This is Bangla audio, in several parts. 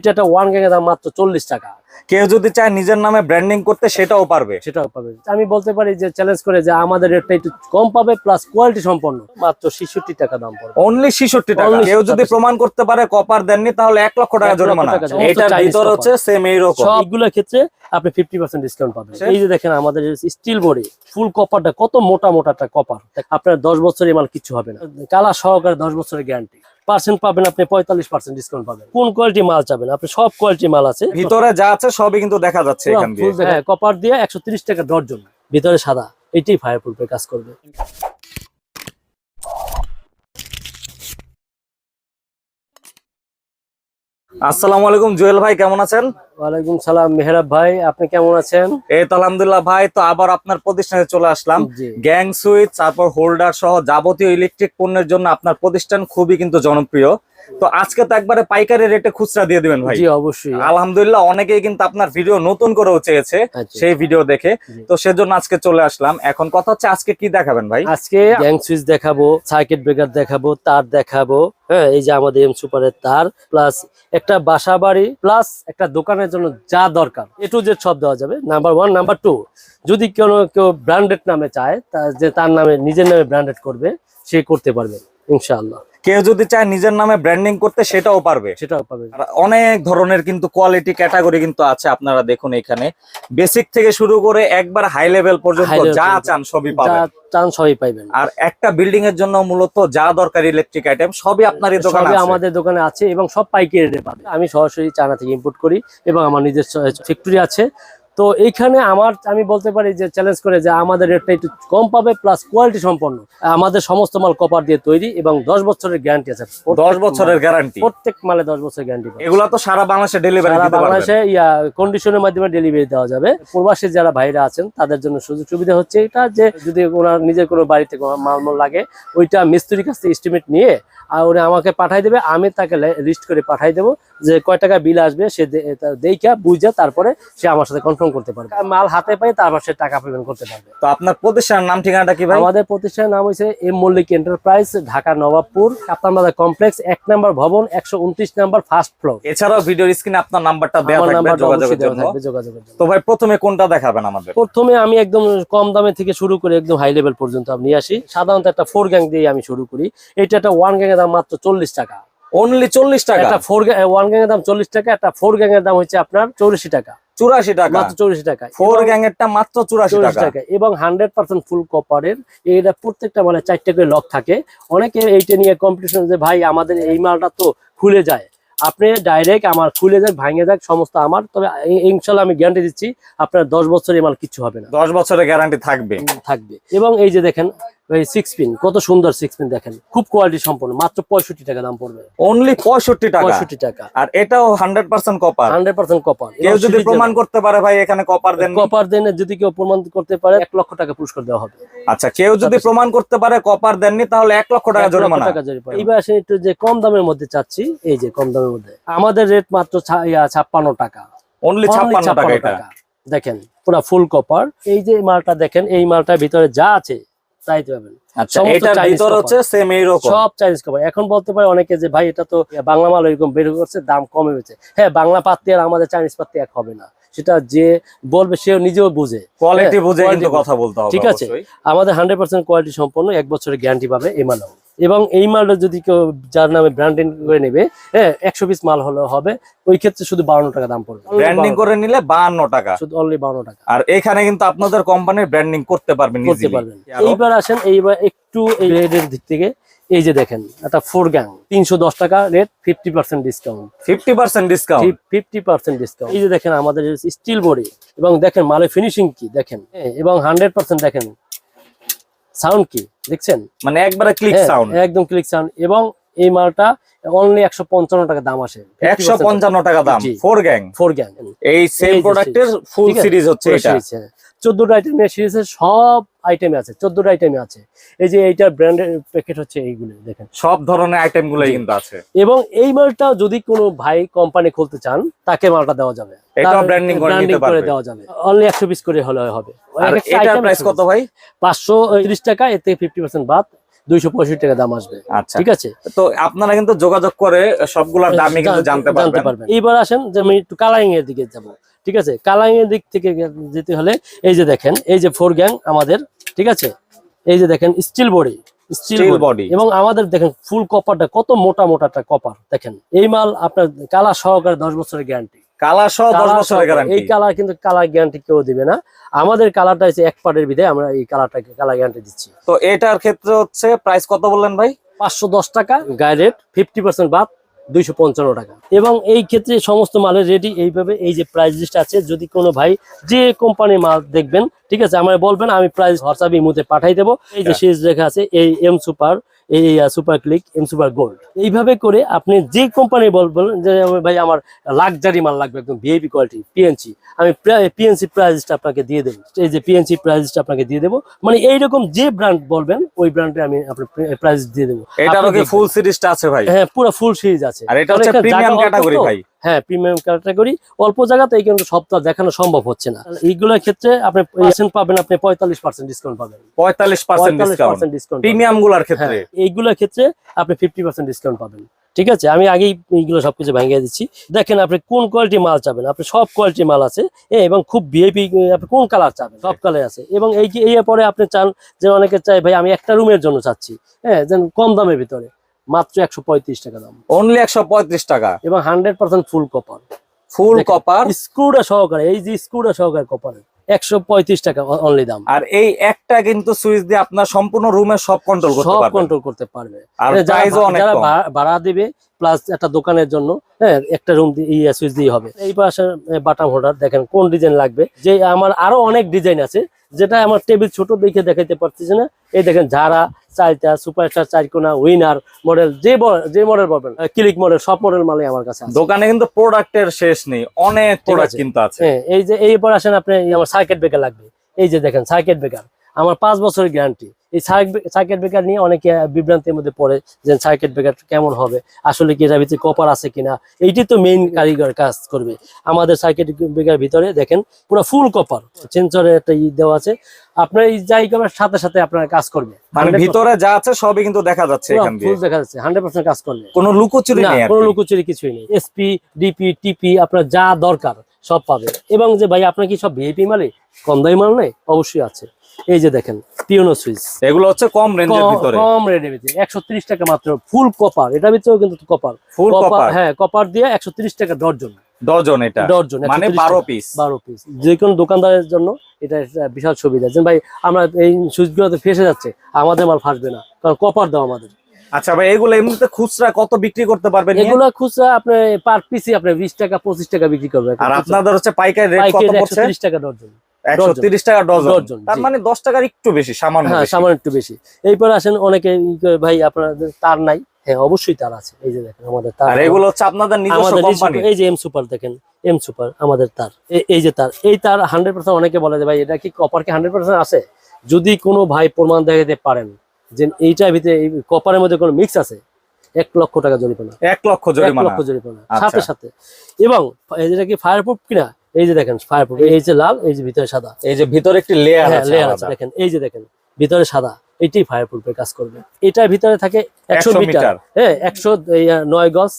এটা একটা ওয়ান গ্যাংয়ের দাম মাত্র চল্লিশ টাকা। কেউ যদি চায় নিজের নামে ব্র্যান্ডিং করতে সেটাও পারবে। সেটাও পাবে আমি বলতে পারি যে চ্যালেঞ্জ করে যে আমাদের রেটটা একটু কম পাবে প্লাস কোয়ালিটি সম্পন্ন। মাত্র ছেষট্টি টাকা দাম পড়বে। অনলি ছিষট্টি টাকা। কেউ যদি প্রমাণ করতে পারে কপার দেননি তাহলে এক লক্ষ টাকা জরিমানা। এটার ভিতর হচ্ছে সেম এইরকম সবগুলোর ক্ষেত্রে আপনি ফিফটি পার্সেন্ট ডিসকাউন্ট পাবেন। এই যে দেখেন আমাদের স্টিল বডি ফুল কপারটা কত মোটা মোটা একটা কপার আপনার দশ বছরের মাল কিছু হবে না। কালা সহকারে দশ বছরের গ্যারান্টি পার্সেন্ট পাবেন আপনি পঁয়তাল্লিশ পার্সেন্ট ডিসকাউন্ট পাবেন। কোন কোয়ালিটি মাল চাবেন? আপনি সব কোয়ালিটি মাল আছে। ভিতরে যা আছে সবই কিন্তু দেখা যাচ্ছে দিয়ে। হ্যাঁ কপার দিয়ে একশো টাকা ডর্জন ভিতরে সাদা। এটাই ফায়ার প্রুফে কাজ করবে। আসসালামু আলাইকুম জুয়েল ভাই কেমন আছেন? ওয়ালাইকুম সালাম। মেহরাব ভাই আপনি কেমন আছেন? এই তো আলহামদুলিল্লাহ ভাই তো আবার আপনার প্রতিষ্ঠানে চলে আসলাম। গ্যাং সুইচ তারপর হোল্ডার সহ যাবতীয় ইলেকট্রিক পণ্যের জন্য আপনার প্রতিষ্ঠান খুবই কিন্তু জনপ্রিয়। তো আজকে তো একবারে পাইকারি রেটে খুচরা দিয়ে দিবেন ভাই। জি অবশ্যই। আলহামদুলিল্লাহ অনেকেই কিন্তু আপনার ভিডিও নতুন করেও চেয়েছে আচ্ছা। সেই ভিডিও দেখে। তো সেজন্য আজকে চলে আসলাম। এখন কথা হচ্ছে আজকে কি দেখাবেন ভাই? আজকে গ্যাং সুইচ দেখাবো সার্কিট ব্রেকার দেখাবো তার দেখাবো হ্যাঁ এই যে আমাদের এম সুপারের তার প্লাস একটা বাসা বাড়ি প্লাস একটা দোকানের জন্য যা দরকার এটু যে সব দেওয়া যাবে। নাম্বার ওয়ান নাম্বার টু যদি কেউ কেউ ব্র্যান্ডেড নামে চায় যে তার নামে, নিজের নামে ব্র্যান্ডেড করবে, সে করতে পারবে। ইনশাআল্লাহ। কেউ যদি চায় নিজের নামে ব্র্যান্ডিং করতে সেটাও পারবে। সেটাও পারবে। অনেক ধরনের কিন্তু কোয়ালিটি ক্যাটাগরি কিন্তু আছে আপনারা দেখুন এখানে। বেসিক থেকে শুরু করে একবার হাই লেভেল পর্যন্ত যা চান সবই যা পাবেন চান সবই পাইবেন। আর একটা বিল্ডিং এর জন্য মূলত যা দরকার ইলেকট্রিক আইটেম সবই আপনার এই দোকানে সবই আমাদের দোকানে আছে এবং সব পাইকারি রেটে পাবে। আমি সরাসরি চায়না থেকে ইম্পোর্ট করি এবং আমার নিজস্ব ফ্যাক্টরি আছে। তো এইখানে আমার আমি বলতে পারি যে চ্যালেঞ্জ করে যে আমাদের রেটটা একটু কম পাবে প্লাস কোয়ালিটি সম্পন্ন। আমাদের সমস্ত মাল কপার দিয়ে তৈরি এবং দশ বছরের গ্যারান্টি আছে। দশ বছরের গ্যারান্টি প্রত্যেক মালে দশ বছরের গ্যারান্টি এগুলা তো সারা বাংলাদেশে ডেলিভারি সারা বাংলাদেশে ইয়া কন্ডিশনের মাধ্যমে ডেলিভারি দেওয়া যাবে। প্রবাসী যারা ভাইরা আছেন তাদের জন্য সুযোগ সুবিধা হচ্ছে এটা যে যদি ওনার নিজের কোনো বাড়িতে কোনো মালমল লাগে ওইটা মিস্ত্রির কাছ থেকে এস্টিমেট নিয়ে আর উনি আমাকে পাঠাই দেবে আমি তাকে লিস্ট করে পাঠাই দেবো যে কয় টাকা বিল আসবে সে দেখা বুঝে তারপরে সে আমার সাথে কনফার্ম করতে পারবে। মাল হাতে পাই তারপর সে টাকা পেমেন্ট করতে পারবে। তো আপনার প্রতিষ্ঠানের নাম ঠিকানাটা কি ভাই? আমাদের প্রতিষ্ঠানের নাম হয়েছে M Mallick enterprise Dhaka Nawabpur Kaptan Bazar complex এক নম্বর ভবন একশো উনত্রিশ নম্বর ফার্স্ট ফ্লোর। এছাড়াও ভিডিওর স্ক্রিনে আপনার নাম্বারটা দেওয়া থাকবে যোগাযোগের জন্য। তো ভাই প্রথমে কোনটা দেখাবেন আমাদের? প্রথমে আমি একদম কম দামে থেকে শুরু করে একদম হাই লেভেল পর্যন্ত আমি নিয়ে আসি। সাধারণত একটা ফোর গ্যাং দিয়ে আমি শুরু করি। এটা একটা ওয়ান গ্যাং এর দাম মাত্র চল্লিশ টাকা। অনলি চল্লিশ টাকা? একটা ফোর ওয়ান গ্যাং এর দাম চল্লিশ টাকা একটা ফোর গ্যাং এর দাম হচ্ছে আপনার চৌরাশি টাকা। চুরাশি টাকা। মাত্র চৌরাশি টাকা। ফোর এবং- গ্যাং এরটা মাত্র চুরাশি টাকা। এবং হান্ড্রেড পার্সেন্ট ফুল কপারের এটা প্রত্যেকটা মানে চারটে করে লক থাকে। অনেকে এইটা নিয়ে কম্পিটিশন যে ভাই আমাদের এই মালটা তো খুলে যায়। আপনি ডাইরেক্ট আমার খুলে যাক ভাঙে যাক সমস্ত আমার। তবে ইনশাল্লাহ আমি গ্যারান্টি দিচ্ছি আপনার দশ বছর এই মাল কিচ্ছু হবে না। দশ বছরের গ্যারান্টি থাকবে। থাকবে। এবং এই যে দেখেন এই সিক্স পিন কত সুন্দর সিক্স পিন দেখেন। খুব কোয়ালিটি সম্পন্ন মাত্র পঁয়ষট্টি টাকা দাম পড়বে। অনলি পঁয়ষট্টি টাকা। পঁয়ষট্টি টাকা। আর এটাও hundred percent copper hundred percent copper কেউ যদি প্রমাণ করতে পারে ভাই এখানে কপার দেন কপার দেনে যদি কেউ প্রমাণ করতে পারে এক লক্ষ টাকা পুরস্কার দেওয়া হবে। আচ্ছা কেউ যদি প্রমাণ করতে পারে কপার দেননি তাহলে এক লক্ষ টাকা জরিমানা। টাকা জরিমানা। এইবার আসে একটু যে কম দামের মধ্যে চাচ্ছি এই যে কম দামের মধ্যে। আমাদের রেট মাত্র ছাপ্পান্ন টাকা। অনলি ছাপ্পান্ন টাকা 56 এটা। টাকা। দেখেন পুরা ফুল কপার এই যে মালটা দেখেন এই মালটার ভিতরে যা আছে তাই পাবেন আচ্ছা এটার ভিতর হচ্ছে সেম এইরকম সব চাইনিজ কভার এখন বলতে পারে অনেকে যে ভাই এটা তো বাংলা মাল এরকম বের করছে দাম কমে হয়েছে হ্যাঁ বাংলা পাত্তি আর আমাদের চাইনিজ পাত্তি এক হবে না। সেটা যে বলবে সেও নিজেও বুঝে। কোয়ালিটি হ্যাঁ, বুঝে কিন্তু কথা বলতে হবে ঠিক আছে। আমাদের হান্ড্রেড পার্সেন্ট কোয়ালিটি সম্পন্ন এক বছরের গ্যারান্টি পাবে এই মালও এবং এই মালটা যদি কেউ যার নামে ব্র্যান্ডিং করে নেবে হ্যাঁ একশো পিস মাল হলে হবে ওই ক্ষেত্রে শুধু বাউন্ন টাকা দাম পড়বে। ব্র্যান্ডিং করে নিলে বাহান্ন টাকা। শুধু অনলি বাউন্ন টাকা। আর এখানে কিন্তু আপনাদের কোম্পানির ব্র্যান্ডিং করতে পারবেন করতে পারবেন? এইবার আসেন এইবার একটু এই রেটের দিক থেকে। এই যে দেখেন এটা ফোর গ্যাং তিনশো দশ টাকা rate fifty percent discount 50% discount fifty percent discount এই যে দেখেন আমাদের স্টিল বডি এবং দেখেন মালে ফিনিশিং কি দেখেন হ্যাঁ, এবং হান্ড্রেড পার্সেন্ট দেখেন সাউন্ড কি দেখছেন? মানে একবারে ক্লিক হ্যাঁ, সাউন্ড একদম ক্লিক সাউন্ড এবং এই মালটা অনলি একশো পঞ্চান্ন টাকা দাম আসে। একশো পঞ্চান্ন টাকা দাম। ফোর গ্যাং ফোর গ্যাং এই সেম প্রোডাক্টের ফুল সিরিজ হচ্ছে এটা। চোদ্দটা আইটেমের সিরিজের সব আইটেমে আছে চোদ্দটা আইটেমে আছে। এই যে এইটার ব্র্যান্ডের প্যাকেট হচ্ছে এইগুলো দেখেন। সব ধরনের আইটেম গুলোই জি। কিন্তু আছে। এবং এই মালটা যদি কোনো ভাই কোম্পানি খুলতে চান তাকে মালটা দেওয়া যাবে। তার branding করে নিতে পারবে। দেওয়া যাবে। অনলি একশো পিস করে হলে হবে। আর item প্রাইস কত ভাই? পাঁচশো তিরিশ টাকা এতে ফিফটি পার্সেন্ট বাদ। দুইশো পঁয়ষট্টি টাকা দাম আসবে। আচ্ছা। ঠিক আছে? তো আপনারা কিন্তু যোগাযোগ করে সবগুলোর দামই কিন্তু জানতে পারবেন। এইবার আসেন যে আমি একটু কালারিং এর দিকে যাব। ঠিক আছে? কালারিং এর দিক থেকে যেতে হলে এই যে দেখেন এই যে ফোর গ্যাং আমাদের ঠিক আছে? এই যে দেখেন স্টিল বডি স্টিল বডি। এবং আমাদের দেখেন ফুল কপারটা কত মোটা মোটাটা কপার। দেখেন এই মাল আপনার কালার সহকারে দশ বছরের গ্যারান্টি কালার সহ দশ বছরের এই কালার কিন্তু কালার গ্যারান্টি কেউ দিবে না। আমাদের কালারটা হচ্ছে এক পার্টের বিধে আমরা এই কালারটাকে কালার গ্যারান্টি দিচ্ছি। তো এটার ক্ষেত্রে হচ্ছে প্রাইস কত বললেন ভাই? পাঁচশো দশ টাকা গাইডেড ফিফটি পার্সেন্ট বাদ দুইশো পঞ্চান্ন টাকা। এবং এই ক্ষেত্রে সমস্ত মালের রেডি এইভাবে এই যে প্রাইস লিস্ট আছে যদি কোনো ভাই যে কোম্পানির মাল দেখবেন ঠিক আছে আমার বলবেন আমি প্রাইস হোয়াটসঅ্যাপ ইমুতে পাঠাই দেবো। এই যে সিরিজ লেখা আছে এই এম সুপার এই super click M super gold এইভাবে করে আপনি যে কোম্পানি বলবেন যে ভাই আমার লাক্সারি মাল লাগবে একদম ভিআইপি কোয়ালিটি পিএনসি আমি পিএনসি প্রাইসটা আপনাকে দিয়ে দেবো। এই যে পিএনসি প্রাইসটা আপনাকে দিয়ে দেবো। মানে এইরকম যে ব্র্যান্ড বলবেন ওই ব্র্যান্ডে আমি আপনার প্রাইজ দিয়ে দেবো। এটারও আপনি কি দেখবেন। ফুল সিরিজটা আছে ভাই? হ্যাঁ পুরো ফুল সিরিজ আছে। আর এটা হচ্ছে প্রিমিয়াম ক্যাটাগরি ভাই। হ্যাঁ প্রিমিয়াম ক্যাটাগরি অল্প জায়গাতে এই কিন্তু সপ্তাহ দেখানো সম্ভব হচ্ছে না। এইগুলোর ক্ষেত্রে আপনি পার্সেন্ট পাবেন আপনি পঁয়তাল্লিশ পার্সেন্ট ডিসকাউন্ট পাবেন। পঁয়তাল্লিশ পার্সেন্ট ডিসকাউন্ট পার্সেন্ট ডিসকাউন্ট প্রিমিয়ামগুলার ক্ষেত্রে হ্যাঁ এইগুলোর ক্ষেত্রে আপনি ফিফটি পার্সেন্ট ডিসকাউন্ট পাবেন। ঠিক আছে? আমি আগেই এইগুলো সবকিছু ভেঙে দিচ্ছি। দেখেন আপনি কোন কোয়ালিটি মাল চাবেন? আপনি সব কোয়ালিটি মাল আছে এবং খুব ভিআইপি আপনি কোন কালার চাবেন? সব কালার আছে। এবং এই যে এই পরে আপনি চান যে অনেকে চাই ভাই আমি একটা রুমের জন্য চাচ্ছি। হ্যাঁ যেন কম দামের ভিতরে। মাত্র একশো পঁয়ত্রিশ টাকা দাম। অনলি একশো পঁয়ত্রিশ টাকা। এবং hundred percent full copper. Full copper? স্ক্রুটা সহকারে এই যে স্ক্রুটা সহকারে কপারের একশো পঁয়ত্রিশ টাকা অনলি দাম। আর এই একটা কিন্তু সুইচ দিয়ে আপনার সম্পূর্ণ রুমের সব কন্ট্রোল করতে সব কন্ট্রোল করতে পারবে। আর যারা ভাড়া দিবে প্লাস একটা দোকানের জন্য হ্যাঁ একটা রুম ইয়ে সুইচ দিয়ে হবে। এই পাশে বাটাম হোল্ডার দেখেন কোন ডিজাইন লাগবে। যে আমার আরও অনেক ডিজাইন আছে যেটা আমার টেবিল ছোট দেখে দেখাইতে পারতেছি না। এই দেখেন যারা চাইটা সুপারস্টার চারকোনা উইনার মডেল যে যে মডেল পাবেন ক্লিক মডেল সব মডেল মালে আমার কাছে আছে। দোকানে কিন্তু প্রোডাক্টের শেষ নেই অনেক প্রোডাক্ট। কিন্তু আছে। হ্যাঁ এই যে এই এইবার আসেন আপনি আমার সার্কিট ব্রেকার লাগবে। এই যে দেখেন সার্কিট ব্রেকার আমার পাঁচ বছরের গ্যারান্টি এই সার্কিট ব্রেকার নিয়ে অনেকে বিভ্রান্তির মধ্যে পড়ে যে সার্কিট ব্রেকার কেমন হবে? আসলে কি এটার ভিতরে কপার আছে কিনা? এইটি তো মেইন কারিগর কাজ করবে। আমাদের সার্কিট ব্রেকার ভিতরে দেখেন পুরো ফুল কপার সেন্সরের একটা ই দেওয়া আছে। আপনার এই যাই করবেন সাথে সাথে আপনার কাজ করবে। মানে ভিতরে যা আছে সবই কিন্তু দেখা যাচ্ছে এখান দিয়ে। ফুল দেখা যাচ্ছে হান্ড্রেড পার্সেন্ট কাজ করবে। কোনো লুকোচুরি না নেই কোনো লুকোচুরি কিছুই নেই। এসপি ডিপি টিপি আপনার যা দরকার সব পাবে। এবং যে ভাই আপনার কি সব ভিআইপি মালে? কম দামি মাল নেই? অবশ্যই আছে। এই যে দেখেন পিওনো সুইচ। এগুলো হচ্ছে কম রেঞ্জের ভিতরে। কম রেঞ্জের ভিতরে। 130 টাকা মাত্র ফুল কপার এটা ভিতরেও কিন্তু কপার ফুল কপার হ্যাঁ কপার দিয়ে 130 টাকা ডজন ডজন এটা। ডজন মানে 12 পিস 12 পিস যে কোন দোকানদারের জন্য এটা বিশাল সুবিধা। যেন ভাই আমরা এই সুইচগুলোতে ফেসে যাচ্ছে আমাদের মাল ফাসবে না কারণ কপার দাও আমাদের। আচ্ছা ভাই এগুলো এমনিতে খুচরা কত বিক্রি করতে পারবেন এগুলো খুচরা আপনি পার পিসি আপনি 20 টাকা 25 টাকা বিক্রি করবেন আর আপনাদের হচ্ছে পাইকারি রেট কত পড়ছে? 130 টাকা ডজন 130 টাকা তার মানে 10 টাকার একটু বেশি হ্যাঁ, আসেন অনেকে ভাই তার নাই। হ্যাঁ অবশ্যই তার আছে। তার এই যে তার। এই তার অনেকে বলে যে ভাই এটা কি কপার আছে? যদি কোনো ভাই প্রমাণ দেখাতে পারেন যে এইটার ভিতরে কপারের মধ্যে কোনো মিক্স আছে এক লক্ষ টাকা জরিপানা এক লক্ষ জরিপানা আচ্ছা। সাথে সাথে। এবং এটা কি ফায়ারপ্রুফ কিনা? এই যে দেখেন ফায়ার প্রুফ এই যে লাল এই যে ভিতরে সাদা। এই যে ভিতরে একটি লেয়ার হ্যাঁ আছে লেয়ার আছে দেখেন এই যে দেখেন ভিতরে সাদা এটাই ফায়ার প্রুফের কাজ করবে। এটার ভিতরে থাকে একশো 100 মিটার। হ্যাঁ একশো নয় গজ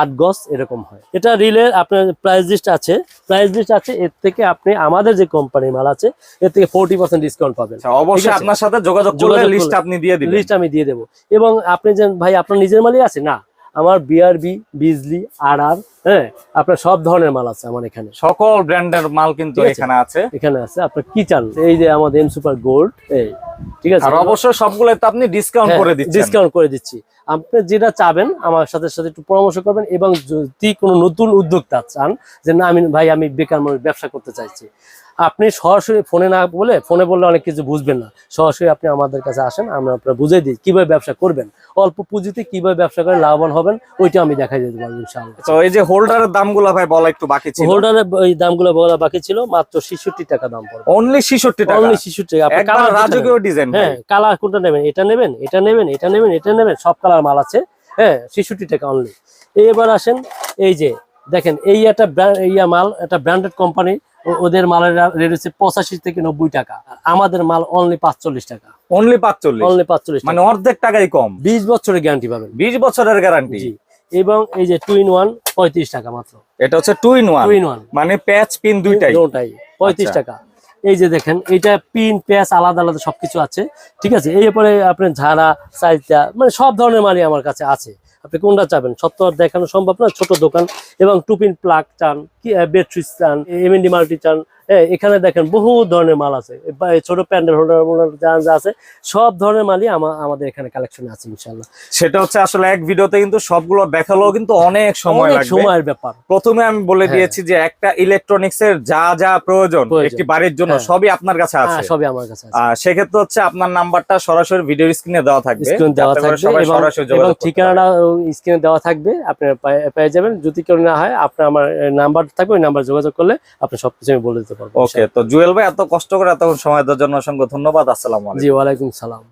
আট গজ এরকম হয়। এটা রিলের আপনার প্রাইস লিস্ট আছে। প্রাইস লিস্ট আছে এর থেকে আপনি আমাদের যে কোম্পানির মাল আছে এর থেকে ফোরটি পার্সেন্ট ডিসকাউন্ট পাবেন। আচ্ছা, অবশ্যই আপনার সাথে যোগাযোগ যোগাযোগ লিস্ট আপনি দিয়ে দিবেন। লিস্ট আমি দিয়ে দেবো। এবং আপনি যে ভাই আপনার নিজের মালই আছে? না। আমার বিআরবি বিজলি আর আর হ্যাঁ? আপনার সব ধরনের মাল আছে আমার এখানে। সকল ব্র্যান্ডের মাল কিন্তু এখানে আছে। এখানে আছে। আপনার কি চান? এই যে আমাদের এম সুপার গোল্ড এই ঠিক আছে? আর অবশ্যই সবগুলো তো আপনি ডিসকাউন্ট করে দিচ্ছেন। ডিসকাউন্ট করে দিচ্ছি। আপনি যেটা চাবেন আমার সাথে সাথে একটু পরামর্শ করবেন এবং যদি কোনো নতুন উদ্যোক্তা চান যে না আমি ভাই আমি বেকার মানুষ ব্যবসা করতে চাইছি আপনি সরাসরি ফোনে না বলে ফোনে বললে অনেক কিছু বুঝবেন না। সরাসরি আপনি আমাদের কাছে আসেন আমরা আপনার বুঝিয়ে দিই কীভাবে ব্যবসা করবেন। অল্প পুঁজিতে কীভাবে ব্যবসা করে লাভবান হবেন ওইটা আমি দেখাই দিতে পারব ইনশাআল্লাহ। তো এই যে হোল্ডারের দামগুলো ভাই বলা একটু বাকি ছিল। হোল্ডারের ওই দামগুলো বলা বাকি ছিল মাত্র ছেষট্টি টাকা দাম পড়বে। অনলি 66 টাকা? অনলি ছেষট্টি টাকা। আপনি যেটা রাজকীয় ডিজাইন হ্যাঁ কালার কোনটা নেবেন? এটা নেবেন এটা নেবেন এটা নেবেন এটা নেবেন সব কালার মাল আছে। হ্যাঁ ছেষট্টি টাকা অনলি এবার আসেন এই যে দেখেন এই একটা ইয়া মাল একটা ব্র্যান্ডেড কোম্পানি ওদের মালের রেট হচ্ছে পঁচাশি থেকে নব্বই টাকা। আমাদের মাল অনলি পাঁচচল্লিশ টাকা। অনলি পাঁচচল্লিশ? অনলি পাঁচচল্লিশ মানে অর্ধেক টাকাই কম। বিশ বছরের গ্যারান্টি পাবেন। বিশ বছরের গ্যারান্টি এবং এই যে টু ইন ওয়ান পঁয়ত্রিশ টাকা মাত্র। এটা হচ্ছে two in one two in one মানে প্যাচ পিন দুইটাই? দুটাই পঁয়ত্রিশ আচ্ছা। টাকা। এই যে দেখেন এটা পিন প্যাচ আলাদা আলাদা সবকিছু আছে। ঠিক আছে? এরপরে আপনার ঝাড়া সাইজটা মানে সব ধরনের মালই আমার কাছে আছে। আপনি কোনটা চাবেন? সত্য আর দেখানো সম্ভব না, ছোট দোকান এবং টুপিন প্লাগ চান, কি বেডশিট চান এমএনডি মাল্টি চান হ্যাঁ, এখানে দেখেন বহু ধরনের মাল আছে। ছোট প্যান্ডেল হোল্ডার যা যা আছে সব ধরনের মালই আমা- আমাদের এখানে কালেকশন আছে ইনশাল্লাহ সেটা হচ্ছে আসলে এক ভিডিওতে কিন্তু সবগুলো দেখালেও কিন্তু অনেক সময় লাগবে। সময়ের ব্যাপার। প্রথমে আমি বলে হ্যাঁ। দিয়েছি যে একটা ইলেকট্রনিক্স এর যা যা প্রয়োজন। একটি বাড়ির জন্য হ্যাঁ। সবই আপনার কাছে হ্যাঁ, আছে। সবই আমার কাছে আছে। সেক্ষেত্রে হচ্ছে আপনার নাম্বারটা সরাসরি ভিডিও স্ক্রিনে দেওয়া থাকবে। স্ক্রিন দেওয়া থাকবে এবং ঠিকানাটা স্ক্রিনে দেওয়া থাকবে। আপনি পেয়ে- পেয়ে যাবেন। যদি কেউ না হয় আপনার আমার নাম্বার থাকবে ওই নাম্বার যোগাযোগ করলে আপনি সবকিছু আমি বলে দিতে পারব ওকে তো জুয়েল ভাই এত কষ্ট করে এত সময় দেওয়ার জন্য অসংখ্য ধন্যবাদ আসসালাম আলাইকুম। জি ওয়ালাইকুম সালাম।